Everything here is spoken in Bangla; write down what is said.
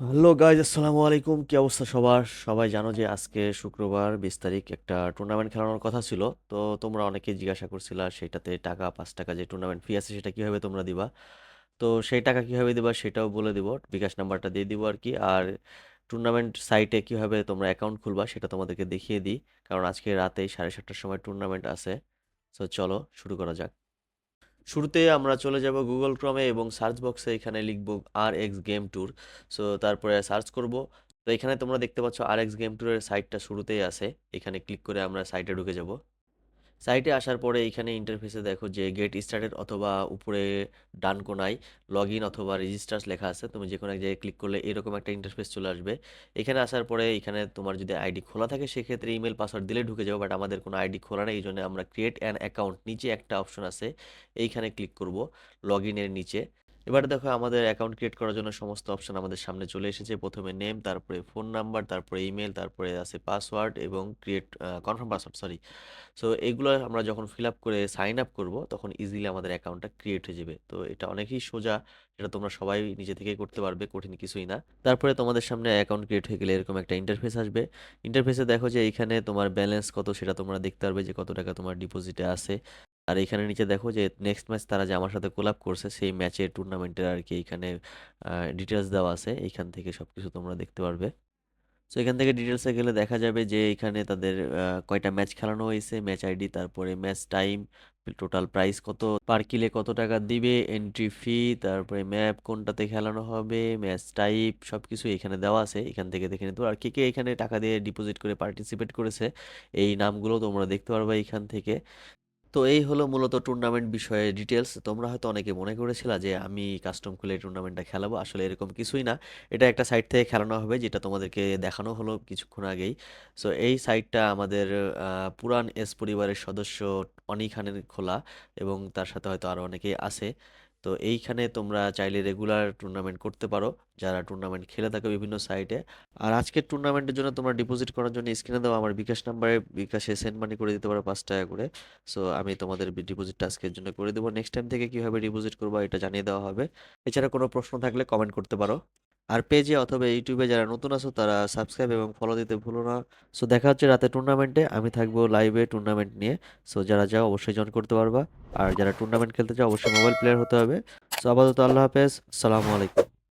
হ্যালো গাইজ, আসসালামু আলাইকুম। কি অবস্থা সবার? সবাই জানো যে আজকে শুক্রবার, বিশ তারিখ একটা টুর্নামেন্ট খেলানোর কথা ছিল। তো তোমরা অনেকে জিজ্ঞাসা করছিলা সেটাতে টাকা, পাঁচ টাকা যে টুর্নামেন্ট ফি আছে সেটা কীভাবে তোমরা দিবা? তো সেই টাকা কীভাবে দিবা সেটাও বলে দিব, বিকাশ নাম্বারটা দিয়ে দিব আর কি। আর টুর্নামেন্ট সাইটে কীভাবে তোমরা অ্যাকাউন্ট খুলবা সেটা তোমাদেরকে দেখিয়ে দিই, কারণ আজকে রাতেই সাড়ে সাতটার সময় টুর্নামেন্ট আছে। তো চলো, শুরু করা যাক। শুরুতে আমরা চলে যাব গুগল ক্রমে এবং সার্চ বক্সে এখানে লিখব আর এক্স গেম ট্যুর সো তারপরে সার্চ করব। তো এখানে তোমরা দেখতে পাচ্ছ আর এক্স গেম ট্যুরের সাইটটা শুরুতেই আছে। এখানে ক্লিক করে আমরা সাইটে ঢুকে যাব। সাইটে আসার পরে এখানে ইন্টারফেসে দেখো যে গেট স্টার্টেড অথবা উপরে ডান কোনায় লগ ইন অথবা রেজিস্টার্স লেখা আছে। তুমি যে কোনো এক জায়গায় ক্লিক করলে এরকম একটা ইন্টারফেস চলে আসবে। এখানে আসার পরে এখানে তোমার যদি আইডি খোলা থাকে সেক্ষেত্রে ইমেল পাসওয়ার্ড দিলে ঢুকে যাবে বাট আমাদের কোনো আইডি খোলা নেই, এই জন্য আমরা ক্রিয়েট অ্যান অ্যাকাউন্ট নিচে একটা অপশন আছে, এইখানে ক্লিক করব লগ ইনের নিচে। এবারে দেখো আমাদের অ্যাকাউন্ট ক্রিয়েট করার জন্য সমস্ত অপশন আমাদের সামনে চলে এসেছে। প্রথমে নেম তারপরে ফোন নাম্বার তারপরে ইমেল তারপরে আছে পাসওয়ার্ড এবং create confirm password sorry so এগুলো আমরা যখন ফিল আপ করে সাইন আপ করব, তখন ইজিলি আমাদের অ্যাকাউন্টটা ক্রিয়েট হয়ে যাবে। তো এটা অনেকই সোজা, এটা তোমরা সবাই নিজে থেকেই করতে পারবে, কঠিন কিছুই না। তারপরে তোমাদের সামনে অ্যাকাউন্ট ক্রিয়েট হয়ে গেলে এরকম একটা ইন্টারফেস আসবে। ইন্টারফেসে দেখো যে এইখানে তোমার ব্যালেন্স কত সেটা তোমরা দেখতে পারবে যে কত টাকা তোমার ডিপোজিটে আছে। আর এখানে নিচে দেখো যে নেক্সট ম্যাচ তারা যে আমার সাথে কোলাপ করছে, সেই ম্যাচের টুর্নামেন্টের আর কি এখানে ডিটেলস দেওয়া আছে। এইখান থেকে সব কিছু তোমরা দেখতে পারবে। সো এখান থেকে ডিটেলসে গেলে দেখা যাবে যে এখানে তাদের কয়টা ম্যাচ খেলানো হয়েছে ম্যাচ আইডি তারপরে ম্যাচ টাইম টোটাল প্রাইস কত পার কিলে কত টাকা দিবে এন্ট্রি ফি তারপরে ম্যাপ কোনটাতে খেলানো হবে ম্যাচ টাইপ সব কিছু এখানে দেওয়া আছে। এখান থেকে দেখে নিতে আর কে কে এখানে টাকা দিয়ে ডিপোজিট করে পার্টিসিপেট করেছে, এই নামগুলো তোমরা দেখতে পারবে এখান থেকে। তো এই হলো মূলত টুর্নামেন্ট বিষয়ে ডিটেলস তোমরা হয়তো অনেকে মনে করেছিল যে আমি কাস্টম খুলে টুর্নামেন্টটা খেলাবো, আসলে এরকম কিছুই না। এটা একটা সাইট থেকে খেলানো হবে, যেটা তোমাদেরকে দেখানো হলো কিছুক্ষণ আগেই। সো এই সাইটটা আমাদের পুরান এস পরিবারের সদস্য অনি খানের খোলা এবং তার সাথে হয়তো আরও অনেকেই আছে। তো এইখানে তোমরা চাইলে রেগুলার টুর্নামেন্ট করতে পারো। যারা টুর্নামেন্ট খেলে থাকে বিভিন্ন সাইটে আর আজকের টুর্নামেন্টের জন্য তোমরা ডিপোজিট করার জন্য স্ক্রিনে দেওয়া আমার বিকাশ নাম্বারে বিকাশে সেন্ড মানি করে দিতে পারো পাঁচ টাকা করে। সো আমি তোমাদের ডিপোজিটটা আজকের জন্য করে দেবো। নেক্সট টাইম থেকে কীভাবে ডিপোজিট করব এটা জানিয়ে দেওয়া হবে। এছাড়া কোনো প্রশ্ন থাকলে কমেন্ট করতে পারো। আর পেজে অথবা ইউটিউবে যারা নতুন আছো, তারা সাবস্ক্রাইব এবং ফলো দিতে ভুলো না। সো দেখা হচ্ছে রাতে টুর্নামেন্টে আমি থাকব লাইভে টুর্নামেন্ট নিয়ে। সো যারা যাও অবশ্যই জয়েন করতে পারবা। আর যারা টুর্নামেন্ট খেলতে চাও, অবশ্যই মোবাইল প্লেয়ার হতে হবে। সো আপাতত আল্লাহ হাফেজ। সালামু আলাইকুম।